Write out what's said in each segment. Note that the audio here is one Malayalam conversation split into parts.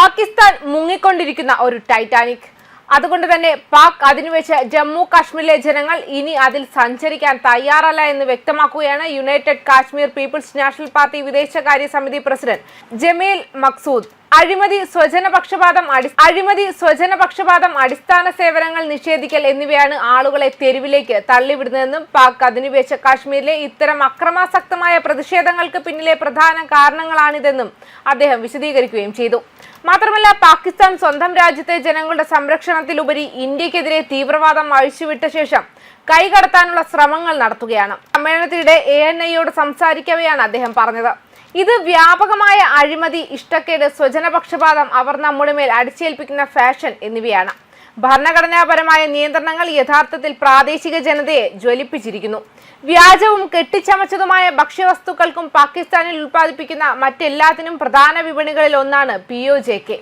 പാകിസ്ഥാൻ മുങ്ങിക്കൊണ്ടിരിക്കുന്ന ഒരു ടൈറ്റാനിക്. അതുകൊണ്ട് തന്നെ പാക് അധിനിവേശ ജമ്മു കാശ്മീരിലെ ജനങ്ങൾ ഇനി അതിൽ സഞ്ചരിക്കാൻ തയ്യാറല്ല എന്ന് വ്യക്തമാക്കുകയാണ് United Kashmir people's national party വിദേശകാര്യ സമിതി പ്രസിഡന്റ് ജമീൽ മക്സൂദ്. അഴിമതി സ്വജനപക്ഷപാതം അഴിമതി സ്വജനപക്ഷപാതം അടിസ്ഥാന സേവനങ്ങൾ നിഷേധിക്കൽ എന്നിവയാണ് ആളുകളെ തെരുവിലേക്ക് തള്ളിവിടുന്നതെന്നും പാക് അധിനിവേശ കാശ്മീരിലെ ഇത്തരം അക്രമാസക്തമായ പ്രതിഷേധങ്ങൾക്ക് പിന്നിലെ പ്രധാന കാരണങ്ങളാണിതെന്നും അദ്ദേഹം വിശദീകരിക്കുകയും ചെയ്തു. മാത്രമല്ല പാകിസ്ഥാൻ സ്വന്തം രാജ്യത്തെ ജനങ്ങളുടെ സംരക്ഷണത്തിലുപരി ഇന്ത്യക്കെതിരെ തീവ്രവാദം അഴിച്ചുവിട്ട ശേഷം കൈകടത്താനുള്ള ശ്രമങ്ങൾ നടത്തുകയാണ്. സമ്മേളനത്തിനിടെ എ എൻ ഐയോട് സംസാരിക്കവെയാണ് അദ്ദേഹം പറഞ്ഞത്. ഇത് വ്യാപകമായ അഴിമതി ഇഷ്ടക്കേട് സ്വജനപക്ഷപാതം അവർ നമ്മുടെ മേൽ അടിച്ചേൽപ്പിക്കുന്ന ഫാഷൻ എന്നിവയാണ്. ഭരണഘടനാപരമായ നിയന്ത്രണങ്ങൾ യഥാർത്ഥത്തിൽ പ്രാദേശിക ജനതയെ ജ്വലിപ്പിച്ചിരിക്കുന്നു. വ്യാജവും കെട്ടിച്ചമച്ചതുമായ ഭക്ഷ്യവസ്തുക്കൾക്കും പാകിസ്ഥാനിൽ ഉൽപ്പാദിപ്പിക്കുന്ന മറ്റെല്ലാത്തിനും പ്രധാന വിപണികളിൽ ഒന്നാണ് പി ഒ ജെ കെ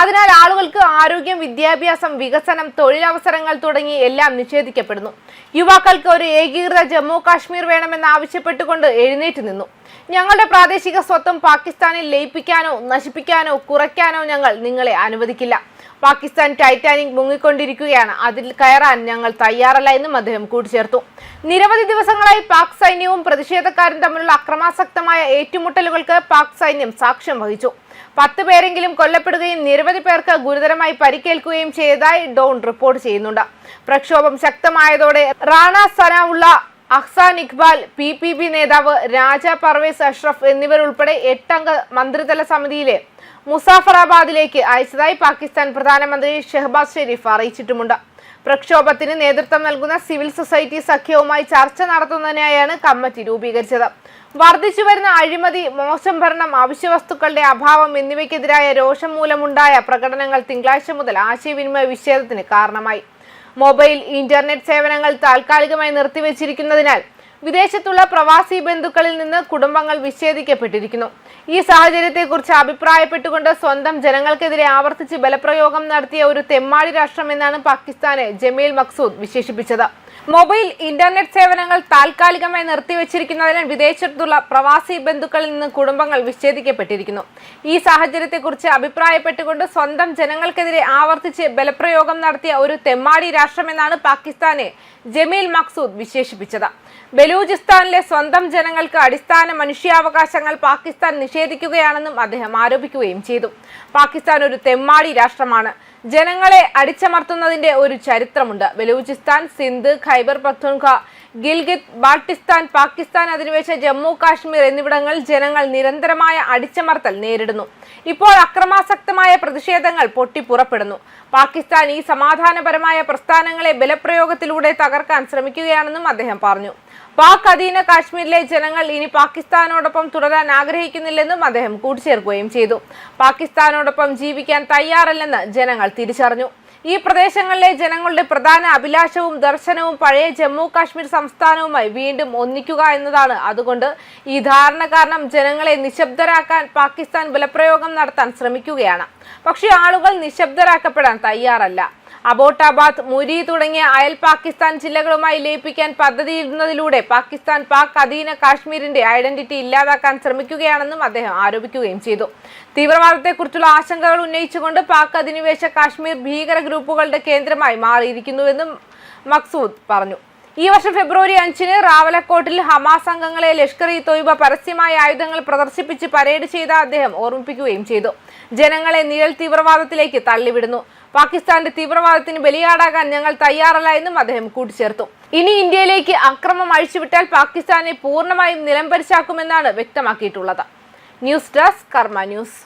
അതിനാൽ ആളുകൾക്ക് ആരോഗ്യം വിദ്യാഭ്യാസം വികസനം തൊഴിലവസരങ്ങൾ തുടങ്ങി എല്ലാം നിഷേധിക്കപ്പെടുന്നു. യുവാക്കൾക്ക് ഒരു ഏകീകൃത ജമ്മു കാശ്മീർ വേണമെന്ന് ആവശ്യപ്പെട്ടുകൊണ്ട് എഴുന്നേറ്റ് നിന്നു. ഞങ്ങളുടെ പ്രാദേശിക സ്വത്വം പാകിസ്ഥാനിൽ ലയിപ്പിക്കാനോ നശിപ്പിക്കാനോ കുറയ്ക്കാനോ ഞങ്ങൾ നിങ്ങളെ അനുവദിക്കില്ല. പാകിസ്ഥാൻ ടൈറ്റാനിക് മുങ്ങിക്കൊണ്ടിരിക്കുകയാണ്. അതിൽ കയറാൻ ഞങ്ങൾ തയ്യാറല്ല എന്നും അദ്ദേഹം കൂട്ടിച്ചേർത്തു. നിരവധി ദിവസങ്ങളായി പാക് സൈന്യവും പ്രതിഷേധക്കാരും തമ്മിലുള്ള അക്രമാസക്തമായ ഏറ്റുമുട്ടലുകൾക്ക് പാക് സൈന്യം സാക്ഷ്യം വഹിച്ചു. പത്ത് പേരെങ്കിലും കൊല്ലപ്പെടുകയും നിരവധി പേർക്ക് ഗുരുതരമായി പരിക്കേൽക്കുകയും ചെയ്തതായി ഡോൺ റിപ്പോർട്ട് ചെയ്യുന്നുണ്ട്. പ്രക്ഷോഭം ശക്തമായതോടെ Rana Sanaullah Ahsan Iqbal P P P നേതാവ് രാജ പർവേസ് അഷ്റഫ് എന്നിവരുൾപ്പെടെ എട്ടംഗ മന്ത്രിതല സമിതിയിലെ മുസാഫറാബാദിലേക്ക് അയച്ചതായി പാകിസ്ഥാൻ പ്രധാനമന്ത്രി ഷെഹ്ബാസ് ഷെരീഫ് അറിയിച്ചിട്ടുമുണ്ട്. പ്രക്ഷോഭത്തിന് നേതൃത്വം നൽകുന്ന സിവിൽ സൊസൈറ്റി സഖ്യവുമായി ചർച്ച നടത്തുന്നതിനായാണ് കമ്മിറ്റി രൂപീകരിച്ചത്. വർദ്ധിച്ചു വരുന്ന അഴിമതി മോശം ഭരണം അവശ്യവസ്തുക്കളുടെ അഭാവം എന്നിവയ്ക്കെതിരായ രോഷം മൂലമുണ്ടായ പ്രകടനങ്ങൾ തിങ്കളാഴ്ച മുതൽ ആശയവിനിമയ വിച്ഛേദത്തിന് കാരണമായി. മൊബൈൽ ഇന്റർനെറ്റ് സേവനങ്ങൾ താൽക്കാലികമായി നിർത്തിവെച്ചിരിക്കുന്നതിനാൽ വിദേശത്തുള്ള പ്രവാസി ബന്ധുക്കളിൽ നിന്ന് കുടുംബങ്ങൾ വിച്ഛേദിക്കപ്പെട്ടിരിക്കുന്നു. ഈ സാഹചര്യത്തെക്കുറിച്ച് അഭിപ്രായപ്പെട്ടുകൊണ്ട് സ്വന്തം ജനങ്ങൾക്കെതിരെ ആവർത്തിച്ച് ബലപ്രയോഗം നടത്തിയ ഒരു തെമ്മാടി രാഷ്ട്രം എന്നാണ് പാകിസ്ഥാനെ ജമീൽ മക്സൂദ് വിശേഷിപ്പിച്ചത്. മൊബൈൽ ഇന്റർനെറ്റ് സേവനങ്ങൾ താൽക്കാലികമായി നിർത്തിവെച്ചിരിക്കുന്നതിനാൽ വിദേശത്തുള്ള പ്രവാസി ബന്ധുക്കളിൽ നിന്ന് കുടുംബങ്ങൾ വിച്ഛേദിക്കപ്പെട്ടിരിക്കുന്നു. ഈ സാഹചര്യത്തെക്കുറിച്ച് അഭിപ്രായപ്പെട്ടുകൊണ്ട് സ്വന്തം ജനങ്ങൾക്കെതിരെ ആവർത്തിച്ച് ബലപ്രയോഗം നടത്തിയ ഒരു തെമ്മാടി രാഷ്ട്രമെന്നാണ് പാകിസ്ഥാനെ ജമീൽ മക്സൂദ് വിശേഷിപ്പിച്ചത്. ബലൂചിസ്ഥാനിലെ സ്വന്തം ജനങ്ങൾക്ക് അടിസ്ഥാന മനുഷ്യാവകാശങ്ങൾ പാകിസ്ഥാൻ നിഷേധിക്കുകയാണെന്നും അദ്ദേഹം ആരോപിക്കുകയും ചെയ്തു. പാകിസ്ഥാൻ ഒരു തെമ്മാടി രാഷ്ട്രമാണ്. ജനങ്ങളെ അടിച്ചമർത്തുന്നതിന്റെ ഒരു ചരിത്രമുണ്ട്. ബലൂചിസ്ഥാൻ സിന്ധ് ഖൈബർ പഖ്തൂൺഖ ഗിൽഗിത് ബാൾട്ടിസ്ഥാൻ പാകിസ്ഥാൻ അധിനിവേശ ജമ്മു കാശ്മീർ എന്നിവിടങ്ങളിൽ ജനങ്ങൾ നിരന്തരമായ അടിച്ചമർത്തൽ നേരിടുന്നു. ഇപ്പോൾ അക്രമാസക്തമായ പ്രതിഷേധങ്ങൾ പൊട്ടിപ്പുറപ്പെടുന്നു. പാകിസ്ഥാൻ ഈ സമാധാനപരമായ പ്രസ്ഥാനങ്ങളെ ബലപ്രയോഗത്തിലൂടെ തകർക്കാൻ ശ്രമിക്കുകയാണെന്നും അദ്ദേഹം പറഞ്ഞു. പാക് അധീന കാശ്മീരിലെ ജനങ്ങൾ ഇനി പാകിസ്ഥാനോടൊപ്പം തുടരാൻ ആഗ്രഹിക്കുന്നില്ലെന്നും അദ്ദേഹം കൂട്ടിച്ചേർക്കുകയും ചെയ്തു. പാകിസ്ഥാനോടൊപ്പം ജീവിക്കാൻ തയ്യാറല്ലെന്ന് ജനങ്ങൾ തിരിച്ചറിഞ്ഞു. ഈ പ്രദേശങ്ങളിലെ ജനങ്ങളുടെ പ്രധാന അഭിലാഷവും ദർശനവും പഴയ ജമ്മു കാശ്മീർ സംസ്ഥാനവുമായി വീണ്ടും ഒന്നിക്കുക എന്നതാണ്. അതുകൊണ്ട് ഈ ധാരണ കാരണം ജനങ്ങളെ നിശബ്ദരാക്കാൻ പാകിസ്ഥാൻ ബലപ്രയോഗം നടത്താൻ ശ്രമിക്കുകയാണ്. പക്ഷേ ആളുകൾ നിശബ്ദരാക്കപ്പെടാൻ തയ്യാറല്ല. അബോട്ടാബാദ് മുരി തുടങ്ങിയ അയൽ പാകിസ്ഥാൻ ജില്ലകളുമായി ലയിപ്പിക്കാൻ പദ്ധതിയിടുന്നതിലൂടെ പാകിസ്ഥാൻ പാക് അധീന കാശ്മീരിന്റെ ഐഡന്റിറ്റി ഇല്ലാതാക്കാൻ ശ്രമിക്കുകയാണെന്നും അദ്ദേഹം ആരോപിക്കുകയും ചെയ്തു. തീവ്രവാദത്തെക്കുറിച്ചുള്ള ആശങ്കകൾ ഉന്നയിച്ചുകൊണ്ട് പാക് അധിനിവേശ കാശ്മീർ ഭീകര ഗ്രൂപ്പുകളുടെ കേന്ദ്രമായി മാറിയിരിക്കുന്നുവെന്നും മക്സൂദ് പറഞ്ഞു. ഈ വർഷം ഫെബ്രുവരി അഞ്ചിന് റാവലക്കോട്ടിൽ ഹമാസ് അംഗങ്ങളെ ലഷ്കർ ഇ തൊയ്ബ പരസ്യമായ ആയുധങ്ങൾ പ്രദർശിപ്പിച്ച് പരേഡ് ചെയ്ത അദ്ദേഹം ഓർമ്മിപ്പിക്കുകയും ചെയ്തു. ജനങ്ങളെ നിഴൽ തീവ്രവാദത്തിലേക്ക് തള്ളിവിടുന്നു. പാകിസ്ഥാന്റെ തീവ്രവാദത്തിന് ബലിയാടാകാൻ ഞങ്ങൾ തയ്യാറല്ല എന്നും അദ്ദേഹം കൂട്ടിച്ചേർത്തു. ഇനി ഇന്ത്യയിലേക്ക് അക്രമം അഴിച്ചുവിട്ടാൽ പാകിസ്ഥാനെ പൂർണമായും നിലംപരിശാക്കുമെന്നാണ് വ്യക്തമാക്കിയിട്ടുള്ളത്. News desk Karma news.